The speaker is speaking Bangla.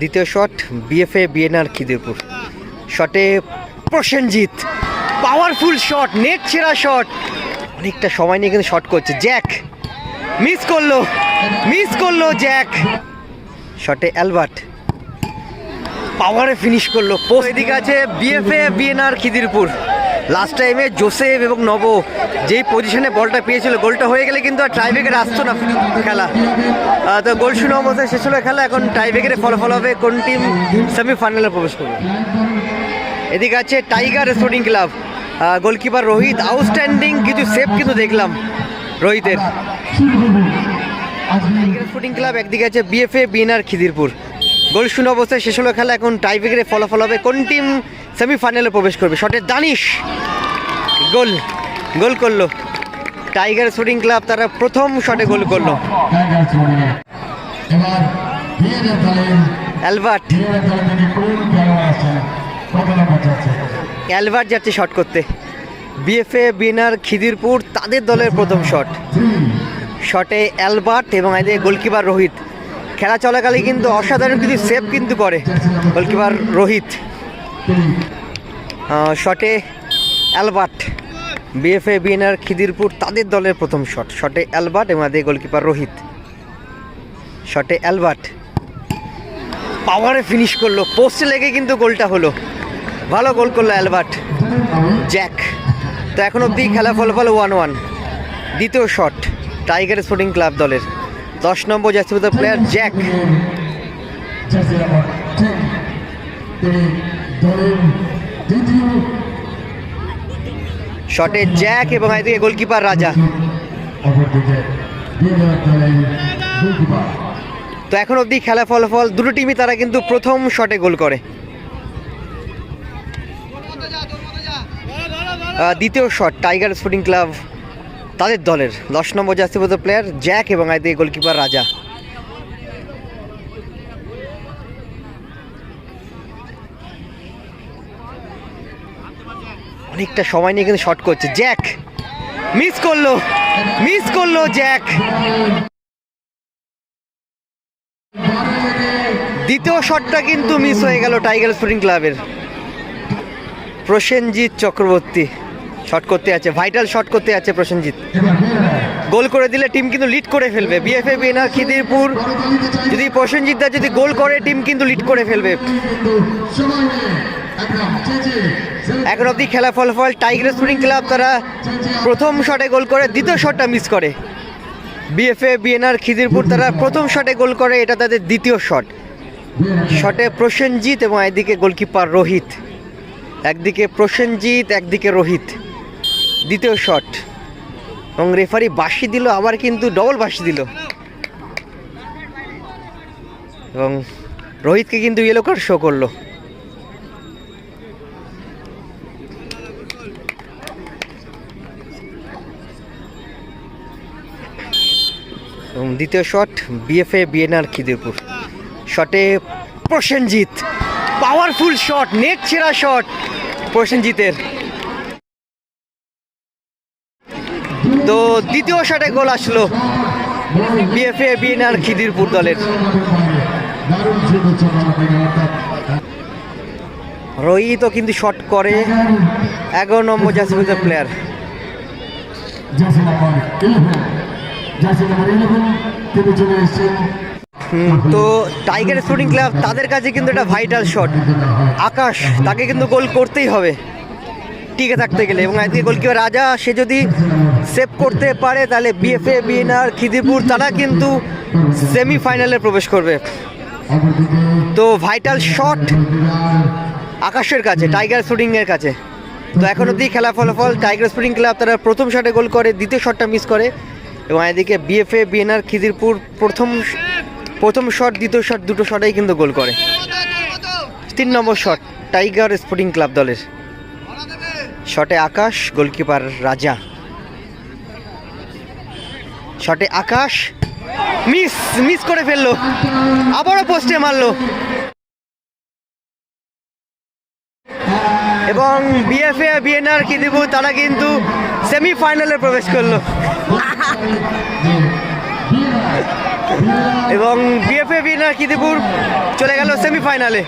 দ্বিতীয় শট বিএফএ বিএনআর খিদিরপুর। শটে প্রসেনজিৎ পাওয়ারফুল শট নেট ছেঁড়া শট অনেকটা সময় নিয়ে কিন্তু শট করছে। জ্যাক মিস করল মিস করল জ্যাক শটে অ্যালবার্ট পাওয়ারে ফিনিশ করল। পোস্ট এদিকে আছে বিএফএ বিএনআর খিদিরপুর। লাস্ট টাইমে জোসেফ এবং নব যেই পজিশনে বলটা পেয়েছিল, গোলটা হয়ে গেলে কিন্তু আর ট্রাইবেকের আসতো না খেলা। তো গোল শূন্য অবস্থায় শেষ হলো খেলা, এখন ট্রাইবেকের ফলাফল হবে কোন টিম সেমিফাইনালে প্রবেশ করবে। এদিকে আছে Tiger Sporting Club goalkeeper Rohit outstanding কিছু সেভ কিন্তু দেখলাম রোহিতের। টাইগার স্পোর্টিং ক্লাব একদিকে আছে বিএফএ বিএনআর খিদিরপুর গোল শূন্য অবস্থায় শেষ হলো খেলা। এখন টাইব্রেকারে ফলাফল হবে। কোন টিম সেমিফাইনালে প্রবেশ করবে? শটের দানিশ গোল গোল করল। টাইগার শুটিং ক্লাব তারা প্রথম শটে গোল করল। অ্যালবার্ট অ্যালবার্ট যাচ্ছে? শট করতে। বিএফএ বিনার খিদিরপুর তাদের দলের প্রথম শট শটে অ্যালবার্ট এবং এদের গোলকিপার রোহিত খেলা চলাকালে কিন্তু অসাধারণ কিছু সেভ কিন্তু করে গোলকিপার রোহিত। শটে অ্যালবার্ট বিএফএ বিএনআর খিদিরপুর তাদের দলের প্রথম শট শটে অ্যালবার্ট এবং এদের গোলকিপার রোহিত। শটে অ্যালবার্ট পাওয়ারে ফিনিশ করল পোস্টে লেগে কিন্তু গোলটা হলো। ভালো গোল করল অ্যালবার্ট। জ্যাক তো এখন অব্দি খেলা ফলাফল ওয়ান ওয়ান দ্বিতীয় শট টাইগার স্পোর্টিং ক্লাব দলের। দশ নম্বর জাতীয় প্লেয়ার জ্যাক। জার্সি শটে জ্যাক এবং এদিকে গোলকিপার রাজা। তো এখন অবধি খেলা ফলাফল দুটো টিমই তারা কিন্তু প্রথম শটে গোল করে। দ্বিতীয় শট, টাইগার স্পোর্টিং ক্লাব তাদের দলের। দশ নম্বর জাতীয় প্লেয়ার জ্যাক এবং এদিকে গোলকিপার রাজা। অনেকটা সময় নিয়ে কিন্তু শট করছে। জ্যাক মিস করল মিস করল জ্যাক। দ্বিতীয় শটটা কিন্তু মিস হয়ে গেল টাইগার স্পোর্টিং ক্লাবের প্রসেনজিৎ চক্রবর্তী। শট করতে আছে ভাইটাল শট করতে আছে প্রসেনজিৎ। গোল করে দিলে টিম কিন্তু লিড করে ফেলবে। বিএফএ বিএনআর খিদিরপুর যদি প্রসেনজিৎ দা যদি গোল করে টিম কিন্তু লিড করে ফেলবে। এখন অবধি খেলা ফলাফল টাইগার স্পোর্টিং ক্লাব তারা প্রথম শটে গোল করে, দ্বিতীয় শটটা মিস করে। বিএফএ বিএনআর খিদিরপুর তারা প্রথম শটে গোল করে, এটা তাদের দ্বিতীয় শট শটে প্রসেনজিৎ এবং একদিকে গোলকিপার রোহিত একদিকে প্রসেনজিৎ, একদিকে রোহিত দ্বিতীয় শট। এবং রেফারি বাসি দিল, আবার কিন্তু ডবল বাসি দিল। এবং রোহিতকে কিন্তু ইয়েলো কার্ড শো করল। এবং দ্বিতীয় শট বিএফএ বিএনআর খিদিরপুর। শটে প্রসেনজিৎ। পাওয়ারফুল শট নেট ছেঁড়া শট প্রসেনজিতের। তো দ্বিতীয় শটে গোল আসলো বিএফএ, বিএনআর, খিদিরপুর দলের। রোহিতও কিন্তু শট করে। এগারো নম্বর জাসিপুরের প্লেয়ার তো টাইগার স্পোর্টিং ক্লাব তাদের কাছে কিন্তু এটা ভাইটাল শট আকাশ, তাকে কিন্তু গোল করতেই হবে। টিকে থাকতে গেলে এবং একদিকে গোলকিপার রাজা, সে যদি সেভ করতে পারে, তাহলে বিএফএ বিএনআর খিদিরপুর, তারা কিন্তু সেমিফাইনালে প্রবেশ করবে। তো ভাইটাল শট আকাশের কাছে টাইগার এর কাছে। তো এখন অবধি খেলা ফলাফল টাইগার স্পোর্টিং ক্লাব তারা প্রথম শটে গোল করে, দ্বিতীয় শটটা মিস করে এবং এদিকে বিএফএ বিএনআর খিদিরপুর প্রথম প্রথম শট দ্বিতীয় শট দুটো শটেই কিন্তু গোল করে। তিন নম্বর শট টাইগার স্পোর্টিং ক্লাব দলের। শটে আকাশ, গোলকিপার রাজা। শটে আকাশ, মিস মিস করে ফেলল। আবারও পোস্টে মারলো। এবং বিএফএ, বিএনআর খিদিরপুর তারা কিন্তু সেমিফাইনালে প্রবেশ করল। এবং বিএফএ, বিএনআর খিদিরপুর চলে গেল সেমিফাইনালে।